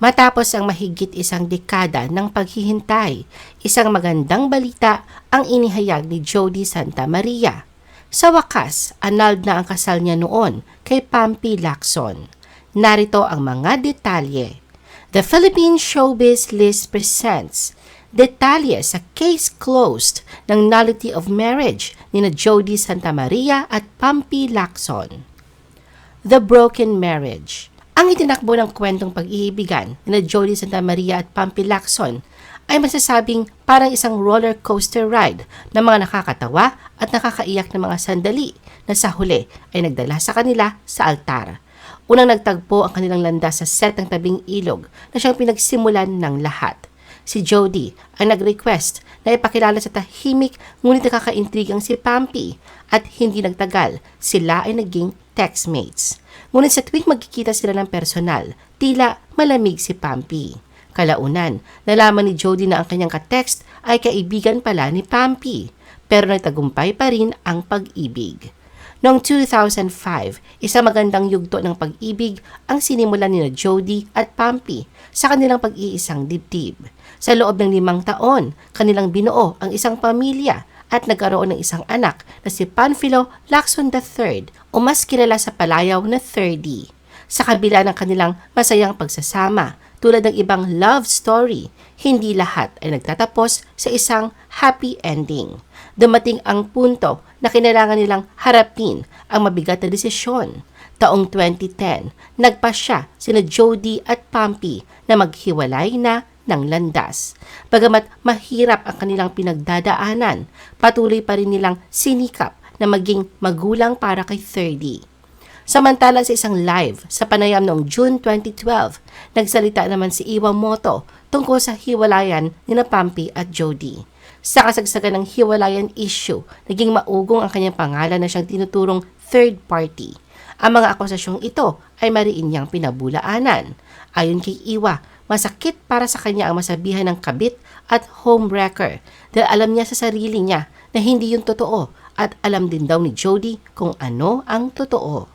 Matapos ang mahigit isang dekada ng paghihintay, isang magandang balita ang inihayag ni Jody Santa Maria. Sa wakas, annulled na ang kasal niya noon kay Pampi Lacson. Narito ang mga detalye. The Philippine Showbiz List presents detalye sa case closed ng nullity of marriage ni na Jody Santa Maria at Pampi Lacson. The Broken Marriage ang itinakbo ng kwentong pag-iibigan ni Jody Santa Maria at Pampi Lacson ay masasabing parang isang roller coaster ride ng mga nakakatawa at nakakaiyak na mga sandali na sa huli ay nagdala sa kanila sa altar. Unang nagtagpo ang kanilang landas sa set ng tabing ilog na siyang pinagsimulan ng lahat. Si Jody ang nag-request na ipakilala sa tahimik ngunit nakakaintrigang si Pampi at hindi nagtagal sila ay naging textmates. Ngunit sa tuwing magkikita sila ng personal, tila malamig si Pampi. Kalaunan, nalaman ni Jody na ang kanyang katext ay kaibigan pala ni Pampi, pero nagtagumpay pa rin ang pag-ibig. Noong 2005, isang magandang yugto ng pag-ibig ang sinimulan ni Jody at Pampi sa kanilang pag-iisang dibdib. Sa loob ng limang taon, kanilang binuo ang isang pamilya at nagkaroon ng isang anak na si Panfilo Lacson III o mas kilala sa palayaw na 30. Sa kabila ng kanilang masayang pagsasama, tulad ng ibang love story, hindi lahat ay nagtatapos sa isang happy ending. Dumating ang punto na kinailangan nilang harapin ang mabigat na desisyon. Taong 2010, nagpa siya sina Jody at Pampi na maghiwalay na ng landas. Bagamat mahirap ang kanilang pinagdadaanan, patuloy pa rin nilang sinikap na maging magulang para kay 30. Samantala sa isang live sa panayam noong June 2012, nagsalita naman si Iwamoto tungkol sa hiwalayan ni na at Jody. Sa kasagsagan ng hiwalayan issue, naging maugong ang kanyang pangalan na siyang tinuturong third party. Ang mga akusasyong ito ay mariin niyang pinabulaanan. Ayon kay Iwa, masakit para sa kanya ang masabihan ng kabit at homewrecker dahil alam niya sa sarili niya na hindi yun totoo at alam din daw ni Jody kung ano ang totoo.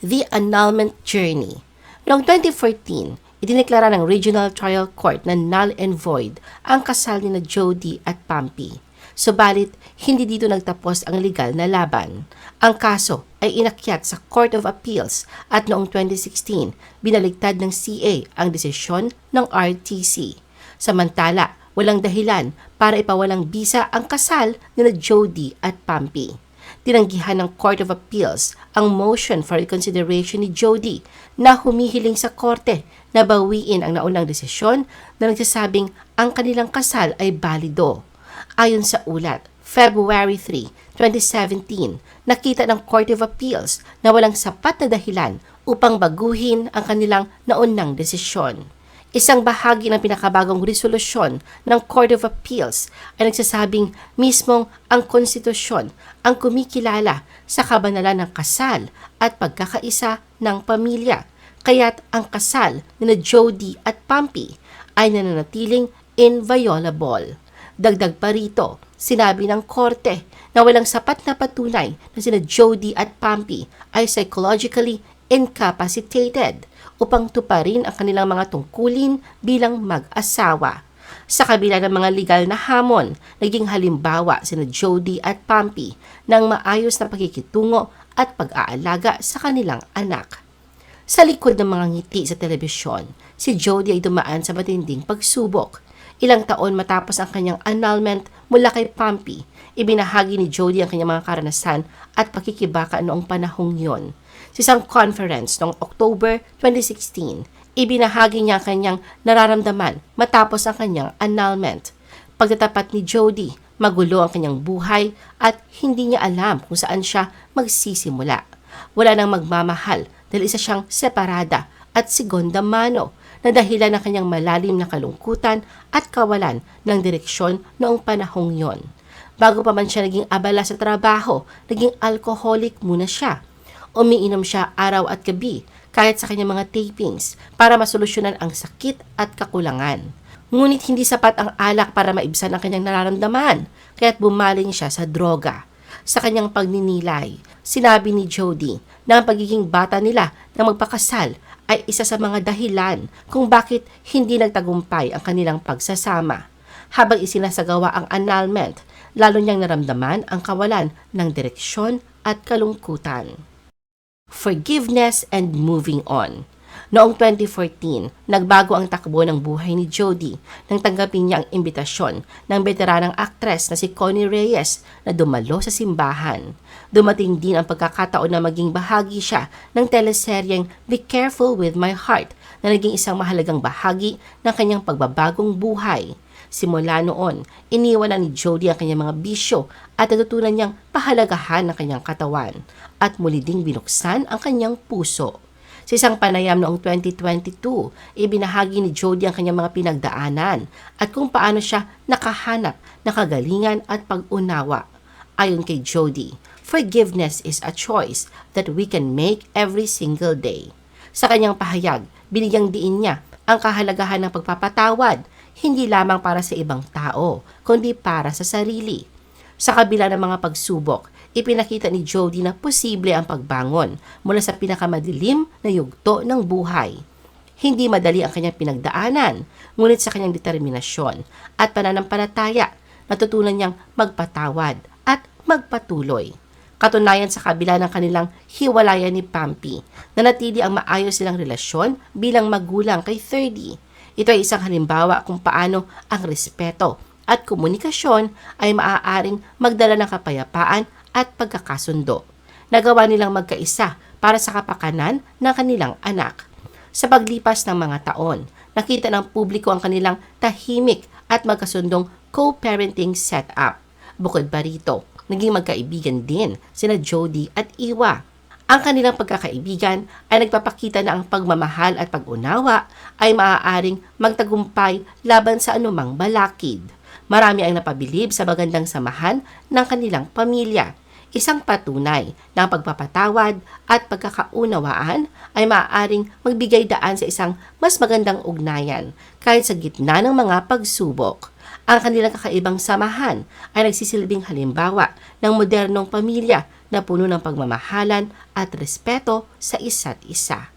The Annulment Journey Noong 2014, idineklara ng Regional Trial Court na null and void ang kasal ni na Jody at Pampi. Subalit, hindi dito nagtapos ang legal na laban. Ang kaso ay inakyat sa Court of Appeals at noong 2016, binaligtad ng CA ang desisyon ng RTC. Samantala, walang dahilan para ipawalang bisa ang kasal ni na Jody at Pampi tinanggihan ng Court of Appeals ang motion for reconsideration ni Jody na humihiling sa korte na bawiin ang naunang desisyon na nagsasabing ang kanilang kasal ay balido. Ayon sa ulat, February 3, 2017, nakita ng Court of Appeals na walang sapat na dahilan upang baguhin ang kanilang naunang desisyon. Isang bahagi ng pinakabagong resolusyon ng Court of Appeals ay nagsasabing mismong ang konstitusyon ang kumikilala sa kabanalan ng kasal at pagkakaisa ng pamilya. Kaya't ang kasal ni na Jody at Pampi ay nananatiling inviolable. Dagdag pa rito, sinabi ng korte na walang sapat na patunay na sina Jody at Pampi ay psychologically incapacitated upang tuparin ang kanilang mga tungkulin bilang mag-asawa. Sa kabila ng mga legal na hamon, naging halimbawa sina Jody at Pampi ng maayos na pagkikitungo at pag-aalaga sa kanilang anak. Sa likod ng mga ngiti sa telebisyon, si Jody ay dumaan sa matinding pagsubok. Ilang taon matapos ang kanyang annulment mula kay Pampi, ibinahagi ni Jody ang kanyang mga karanasan at pakikibaka noong panahong yon. Sa isang conference noong October 2016, ibinahagi niya ang kanyang nararamdaman matapos ang kanyang annulment. Pagtatapat ni Jody, magulo ang kanyang buhay at hindi niya alam kung saan siya magsisimula. Wala nang magmamahal dahil isa siyang separada at sigonda mano na dahilan ng kanyang malalim na kalungkutan at kawalan ng direksyon noong panahong yon. Bago pa man siya naging abala sa trabaho, naging alcoholic muna siya Umiinom siya araw at gabi kahit sa kanyang mga tapings para masolusyonan ang sakit at kakulangan. Ngunit hindi sapat ang alak para maibsan ang kanyang nararamdaman, kaya't bumaling siya sa droga. Sa kanyang pagninilay, sinabi ni Jody na ang pagiging bata nila na magpakasal ay isa sa mga dahilan kung bakit hindi nagtagumpay ang kanilang pagsasama. Habang isinasagawa ang annulment, lalo niyang naramdaman ang kawalan ng direksyon at kalungkutan. Forgiveness and moving on. Noong 2014, nagbago ang takbo ng buhay ni Jody nang tanggapin niya ang imbitasyon ng veteranang aktres na si Connie Reyes na dumalo sa simbahan. Dumating din ang pagkakataon na maging bahagi siya ng teleseryeng Be Careful With My Heart na naging isang mahalagang bahagi ng kanyang pagbabagong buhay. Simula noon, iniwan na ni Jody ang kanyang mga bisyo at natutunan niyang pahalagahan ang kanyang katawan at muli ding binuksan ang kanyang puso. Sa isang panayam noong 2022, ibinahagi ni Jody ang kanyang mga pinagdaanan at kung paano siya nakahanap ng kagalingan at pag-unawa. Ayon kay Jody, forgiveness is a choice that we can make every single day. Sa kanyang pahayag, binigyang diin niya ang kahalagahan ng pagpapatawad, hindi lamang para sa ibang tao, kundi para sa sarili. Sa kabila ng mga pagsubok, ipinakita ni Jody na posible ang pagbangon mula sa pinakamadilim na yugto ng buhay. Hindi madali ang kanyang pinagdaanan, ngunit sa kanyang determinasyon at pananampalataya, natutunan niyang magpatawad at magpatuloy. Katunayan sa kabila ng kanilang hiwalayan ni Pampi, nanatili ang maayos silang relasyon bilang magulang kay 30. Ito ay isang halimbawa kung paano ang respeto at komunikasyon ay maaaring magdala ng kapayapaan at pagkakasundo. Nagawa nilang magkaisa para sa kapakanan ng kanilang anak. Sa paglipas ng mga taon, nakita ng publiko ang kanilang tahimik at magkasundong co-parenting setup. Bukod pa rito, naging magkaibigan din sina Jody at Iwa. Ang kanilang pagkakaibigan ay nagpapakita na ang pagmamahal at pag-unawa ay maaaring magtagumpay laban sa anumang balakid. Marami ang napabilib sa magandang samahan ng kanilang pamilya. Isang patunay na pagpapatawad at pagkakaunawaan ay maaaring magbigay daan sa isang mas magandang ugnayan kahit sa gitna ng mga pagsubok. Ang kanilang kakaibang samahan ay nagsisilbing halimbawa ng modernong pamilya na puno ng pagmamahalan at respeto sa isa't isa.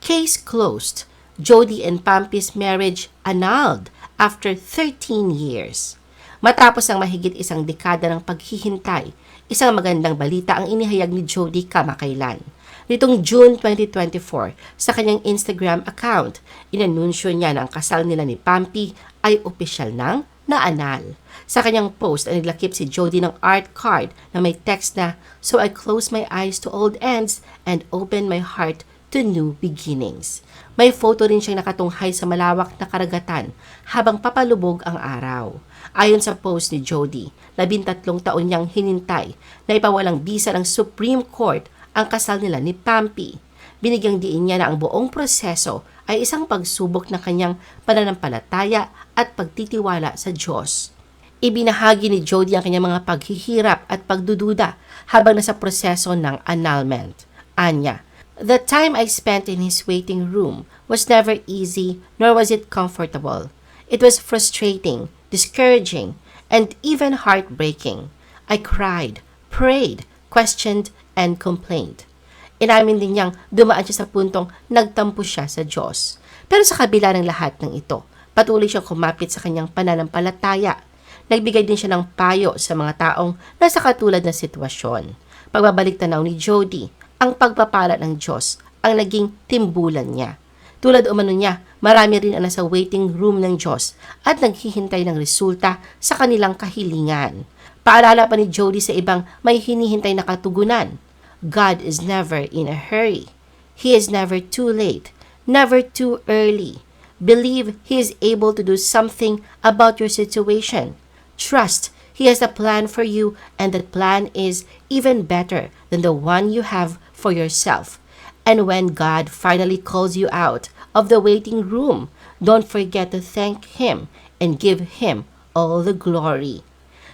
Case closed. Jody and Pampi's marriage annulled after 13 years. Matapos ang mahigit isang dekada ng paghihintay, isang magandang balita ang inihayag ni Jody kamakailan. Nitong June 2024, sa kanyang Instagram account, inanunsyo niya na ang kasal nila ni Pampi ay opisyal nang naanal. Sa kanyang post ay naglakip si Jody ng art card na may text na, So I close my eyes to old ends and open my heart to new beginnings. May photo rin siyang nakatunghay sa malawak na karagatan habang papalubog ang araw. Ayon sa post ni Jody, labintatlong taon niyang hinintay na ipawalang bisa ng Supreme Court ang kasal nila ni Pampi. Binigyang diin niya na ang buong proseso ay isang pagsubok ng kanyang pananampalataya at pagtitiwala sa Diyos. Ibinahagi ni Jody ang kanyang mga paghihirap at pagdududa habang nasa proseso ng annulment. Anya, The time I spent in his waiting room was never easy nor was it comfortable. It was frustrating, discouraging, and even heartbreaking. I cried, prayed, questioned, and complained. Inamin din niyang dumaan siya sa puntong nagtampo siya sa Diyos. Pero sa kabila ng lahat ng ito, patuloy siyang kumapit sa kanyang pananampalataya. Nagbigay din siya ng payo sa mga taong nasa katulad na sitwasyon. Pagbabalik tanaw ni Jody, ang pagpapala ng Diyos ang naging timbulan niya. Tulad umano niya, marami rin ang nasa waiting room ng Diyos at naghihintay ng resulta sa kanilang kahilingan. Paalala pa ni Jody sa ibang may hinihintay na katugunan. God is never in a hurry. He is never too late, never too early. Believe He is able to do something about your situation. Trust He has a plan for you and that plan is even better than the one you have for yourself. And when God finally calls you out of the waiting room, don't forget to thank Him and give Him all the glory.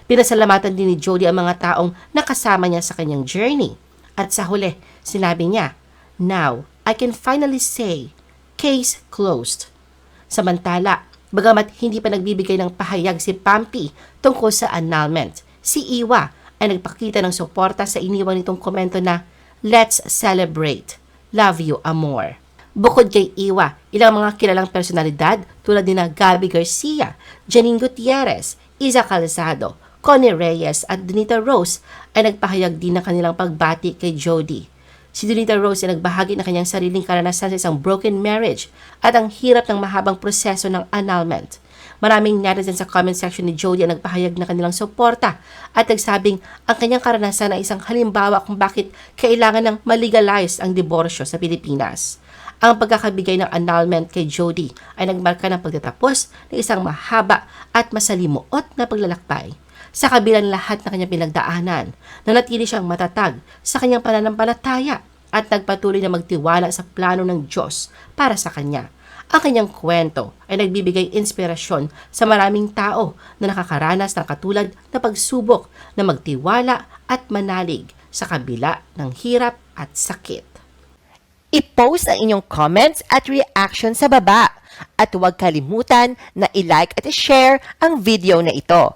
Pinasalamatan din ni Jody ang mga taong nakasama niya sa kanyang journey. At sa huli, sinabi niya, Now, I can finally say, case closed. Samantala, bagamat hindi pa nagbibigay ng pahayag si Pampi tungkol sa annulment, si Iwa ay nagpakita ng suporta sa iniwan nitong komento na, Let's celebrate. Love you, amor. Bukod kay Iwa, ilang mga kilalang personalidad tulad ni na Gabby Garcia, Janine Gutierrez, Isa Calzado, Connie Reyes at Donita Rose ay nagpahayag din ng kanilang pagbati kay Jody. Si Donita Rose ay nagbahagi ng kanyang sariling karanasan sa isang broken marriage at ang hirap ng mahabang proseso ng annulment. Maraming netizen sa comment section ni Jody ang nagpahayag ng kanilang suporta at nagsabing ang kanyang karanasan ay isang halimbawa kung bakit kailangan ng malegalize ang diborsyo sa Pilipinas. Ang pagkakabigay ng annulment kay Jody ay nagmarka ng pagtatapos ng isang mahaba at masalimuot na paglalakbay. Sa kabilang lahat ng kanyang pinagdaanan, nanatili siyang matatag sa kanyang pananampalataya at nagpatuloy na magtiwala sa plano ng Diyos para sa kanya. Ang kanyang kwento ay nagbibigay inspirasyon sa maraming tao na nakakaranas ng katulad na pagsubok na magtiwala at manalig sa kabila ng hirap at sakit. I-post ang inyong comments at reaction sa baba. At huwag kalimutan na i-like at i-share ang video na ito.